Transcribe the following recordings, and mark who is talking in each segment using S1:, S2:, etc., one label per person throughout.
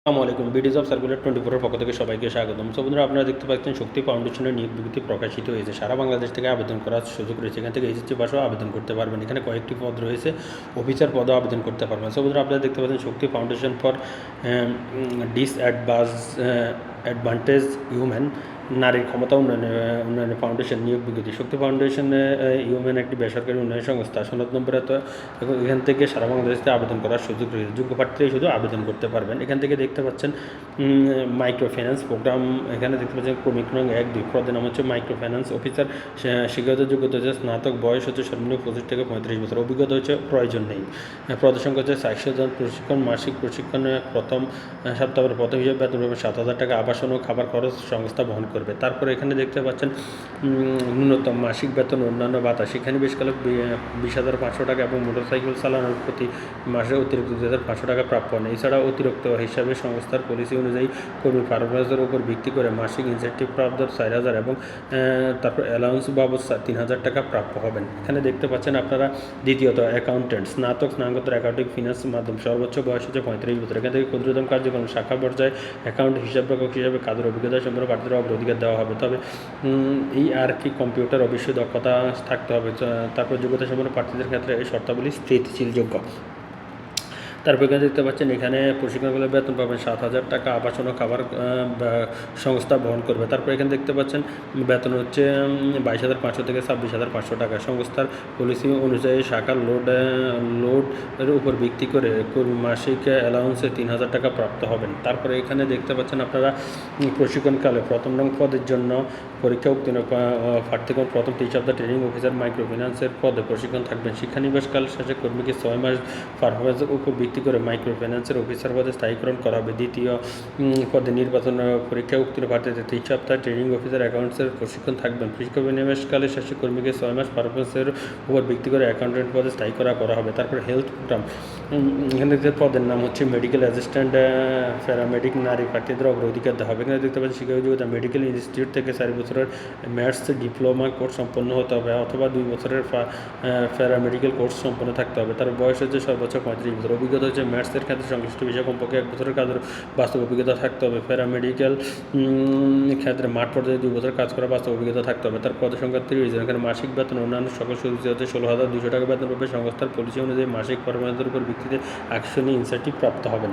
S1: আসসালামু আলাইকুম বিডিজ of circular twenty ফোরের পক্ষ থেকে সবাইকে স্বাগতম। সো বন্ধুরা, আপনারা দেখতে পাচ্ছেন শক্তি ফাউন্ডেশনের নিয়োগ বিজ্ঞপ্তি প্রকাশিত হয়েছে। সারা বাংলাদেশ থেকে আবেদন করার সুযোগ রয়েছে। এখান থেকে এসএসসি পাশও আবেদন করতে পারবেন। এখানে কয়েকটি পদ রয়েছে। অফিসার পদও আবেদন করতে পারবেন। সো বন্ধুরা, আপনারা দেখতে পাচ্ছেন শক্তি ফাউন্ডেশন ফর ডিসঅ্যাডভান্স অ্যাডভান্টেজ হিউম্যান নারীর ক্ষমতা উন্নয়নে উন্নয়নে ফাউন্ডেশন নিয়োগ বিজ্ঞপ্তি শক্তি ফাউন্ডেশন ইউম্যান একটি বেসরকারি উন্নয়ন সংস্থা। সনদ নম্বরে তো এখন এখান থেকে সারা বাংলাদেশ আবেদন করার সুযোগ রয়েছে যোগ্য প্রার্থীরাই শুধু আবেদন করতে পারবেন। এখান থেকে দেখতে পাচ্ছেন মাইক্রো ফাইন্যান্স প্রোগ্রাম এখানে দেখতে পাচ্ছেন ক্রমিক নং এক দুই পদের নাম হচ্ছে মাইক্রো ফাইন্যান্স অফিসার শিক্ষাগত যোগ্যতা হচ্ছে স্নাতক, বয়স হচ্ছে সর্বনিম্ন পঁচিশ থেকে পঁয়ত্রিশ বছর। অভিজ্ঞতা হচ্ছে প্রয়োজন নেই। সংখ্যা হচ্ছে চারশো জন। প্রশিক্ষণ, মাসিক প্রশিক্ষণে প্রথম সপ্তাহের প্রথম হিসেবে বেতন সাত হাজার টাকা। আবাসন ও খাবার খরচ সংস্থা বহন করবে। তারপরে এখানে দেখতে পাচ্ছেন ন্যূনতম মাসিক বেতন অন্যান্য ভাতা সেখানে বেশ কালে বিশ হাজার পাঁচশো টাকা এবং মোটরসাইকেল চালানোর প্রতি মাসে অতিরিক্ত দুই হাজার পাঁচশো টাকা প্রাপ্য নেই এছাড়া অতিরিক্ত হিসাবে সংস্থার পলিসি অনুযায়ী কর্মী পারফরমেন্সের উপর ভিত্তি করে মাসিক ইনসেন্টিভ প্রাপ্ত চার হাজার এবং তারপর অ্যালাউন্স বাবদ তিন হাজার টাকা প্রাপ্য হবেন। এখানে দেখতে পাচ্ছেন আপনারা দ্বিতীয়ত অ্যাকাউন্টেন্ট স্নাতক, স্নাতকোত্তর অ্যাকাউন্টিং ফিনান্স মাধ্যম, সর্বোচ্চ বয়স হচ্ছে পঁয়ত্রিশ বছর। এখান থেকে ক্ষুদ্রতম কার্যক্রম, শাখা পর্যায়ে অ্যাকাউন্ট হিসাব রক্ষক হিসাবে কাজের অভিজ্ঞতা সম্পর্কে প্রার্থীদের অগ্রাধিকার দেওয়া হবে? তবে এই আর কি কম্পিউটার অবশ্যই দক্ষতা থাকতে হবে। তারপর যোগ্যতা সম্পন্ন প্রার্থীদের ক্ষেত্রে এই শর্তাবলী স্থিতিশীলযোগ্য। তারপর এখানে দেখতে পাচ্ছেন, এখানে প্রশিক্ষণগুলো বেতন পাবেন সাত হাজার টাকা, আবাসন ও খাবার সংস্থা বহন করবে। তারপর এখানে দেখতে পাচ্ছেন, বেতন হচ্ছে বাইশ হাজার পাঁচশো থেকে ছাব্বিশ হাজার পাঁচশো টাকা। সংস্থার পলিসি অনুযায়ী শাখার লোড লোডের উপর ভিত্তি করে মাসিক অ্যালাউন্সে তিন হাজার টাকা প্রাপ্ত হবেন। তারপরে এখানে দেখতে পাচ্ছেন আপনারা প্রশিক্ষণকালে প্রথম রং পদের জন্য পরীক্ষা উত্তীর্ণ প্রার্থীগণ প্রথম তিন সপ্তাহ ট্রেনিং অফিসার মাইক্রো ফিন্যান্সের পদে প্রশিক্ষণ থাকবেন। শিক্ষানিবাসকাল শেষে কর্মীকে ছয় মাস পারফরমেন্সের উপর ভিত্তি করে মাইক্রো ফাইন্যান্সের অফিসার পদে স্থায়ীকরণ করা হবে। দ্বিতীয় পদে নির্বাচন পরীক্ষা উত্তীর্ণ প্রার্থীদের তিন সপ্তাহ ট্রেনিং অফিসার অ্যাকাউন্টসের প্রশিক্ষণ থাকবেন প্রশিক্ষণ বিনিময়কালে শেষে কর্মীকে ছয় মাস পারফরমেন্সের উপর ভিত্তি করে অ্যাকাউন্টেন্ট পদে স্থায়ী করা করা হবে। তারপর হেলথ প্রোগ্রাম এখানে পদের নাম হচ্ছে মেডিকেল অ্যাসিস্ট্যান্ট প্যারামেডিক নারী প্রার্থীদের অগ্রাধিকার দেওয়া হবে। এখানে দেখতে পাচ্ছি শিক্ষা যোগ্যতা মেডিকেল ইনস্টিটিউট থেকে চার বছরের ম্যাথস ডিপ্লোমা কোর্স সম্পন্ন হতে হবে অথবা দুই বছরের প্যারামেডিকেল কোর্স সম্পন্ন থাকতে হবে। তার বয়স হচ্ছে সর্বোচ্চ পঁয়ত্রিশ বছর। অভিজ্ঞতা হচ্ছে ম্যাথসের ক্ষেত্রে সংশ্লিষ্ট বিষয়ে কমপক্ষে এক বছরের কাজের বাস্তব অভিজ্ঞতা থাকতে হবে। প্যারামেডিক্যাল ক্ষেত্রে মাঠ পর্যায়ে দুই বছর কাজ করা বাস্তব অভিজ্ঞতা থাকতে হবে। তার পদের সংখ্যা তিরিশ এখানে মাসিক বেতন অন্যান্য সকল সুযোগ হচ্ছে ষোলো হাজার দুশো টাকা বেতন পাবে সংস্থার পলিসি অনুযায়ী মাসিক পারফরমেন্সের উপর ভিত্তিতে আকর্ষণীয় ইনসেন্টিভ প্রাপ্ত হবেন।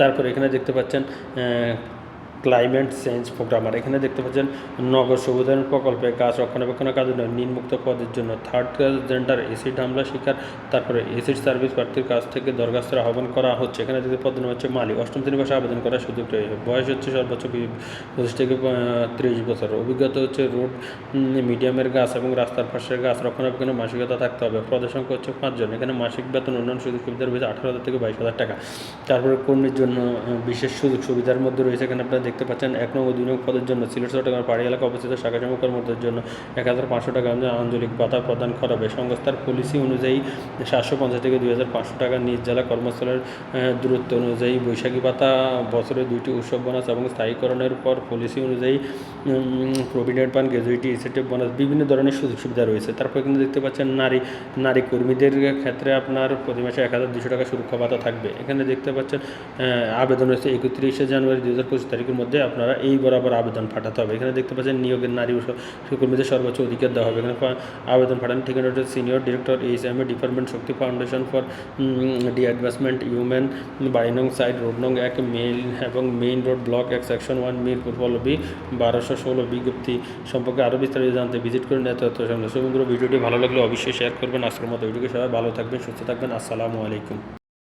S1: তারপর এখানে দেখতে পাচ্ছেন ক্লাইমেট চেঞ্জ প্রোগ্রাম আর এখানে দেখতে পাচ্ছেন, নগর সবুজায়ন প্রকল্পে গাছ রক্ষণাবেক্ষণের কাজে নিম্মুক্ত পদের জন্য থার্ড জেন্ডার এসিড হামলা শিকার। তারপরে এসিড সার্ভিস প্রার্থীর কাছ থেকে দরখাস্তের আহ্বান করা হচ্ছে। এখানে যদি পদ নাম হচ্ছে মালিক অষ্টম শ্রেণি ভাষা আবেদন করার সুযোগ রয়েছে বয়স হচ্ছে সর্বোচ্চ পঁচিশ থেকে ত্রিশ বছর। অভিজ্ঞতা হচ্ছে রোড মিডিয়ামের গাছ এবং রাস্তার পাশের গাছ রক্ষণাবেক্ষণের মাসিকতা থাকতে হবে। পদের সংখ্যা হচ্ছে পাঁচজন। এখানে মাসিক বেতন অন্যান্য সুযোগ সুবিধার রয়েছে আঠারো হাজার থেকে বাইশ হাজার টাকা। তারপরে কর্মীর জন্য বিশেষ সুযোগ সুবিধার মধ্যে রয়েছে। এখানে আপনারা দেখতে পাচ্ছেন এক নং ও দুই নং পদের জন্য সিলেট চট্টগ্রাম পাহাড়ি এলাকা অবস্থিত শাখা জমা কর্মীদের জন্য এক হাজার পাঁচশো টাকা আঞ্চলিক ভাতা প্রদান করা হবে সংস্থার পলিসি অনুযায়ী সাতশো পঞ্চাশ থেকে দুই হাজার পাঁচশো টাকা নিজ জেলা কর্মস্থলের দূরত্ব অনুযায়ী বৈশাখী ভাতা, বছরে দুইটি উৎসব বোনাস এবং স্থায়ীকরণের পর পলিসি অনুযায়ী provident fund gratuity incentive bonus বিভিন্ন ধরনের সুযোগ সুবিধা রয়েছে। তারপর কিন্তু দেখতে পাচ্ছেন নারী নারী কর্মীদের ক্ষেত্রে আপনার প্রতি মাসে এক হাজার দুশো টাকা সুরক্ষা ভাতা থাকবে। এখানে দেখতে পাচ্ছেন আবেদন হয়েছে একত্রিশে জানুয়ারি দু হাজার পঁচিশ তারিখের মধ্যে আপনারা এই বরাবর আবেদন পাঠাতে হবে। এখানে দেখতে পাচ্ছেন নিয়োগের নারী কর্মীদের সর্বোচ্চ অধিকার দেওয়া হবে। এখানে আবেদন পাঠান ঠিকানা senior director H M A department Shakti foundation for D advancement human বাড়ি নং সাইড রোড নং এক মেইল এবং মেইন রোড ব্লক এক, সেকশন ওয়ান, মিরপুর, পল্লবী, বারোশো ষোলো বিজ্ঞপ্তি। সম্পর্কে আরও বিস্তারিত জানতে ভিজিট করে নেতে হতে সমুদ্র ভিডিওটি ভালো লাগলে অবশ্যই শেয়ার করবেন। আজকের মতো ভিডিওকে সবাই ভালো থাকবেন, সুস্থ থাকবেন। আসসালামু আলাইকুম।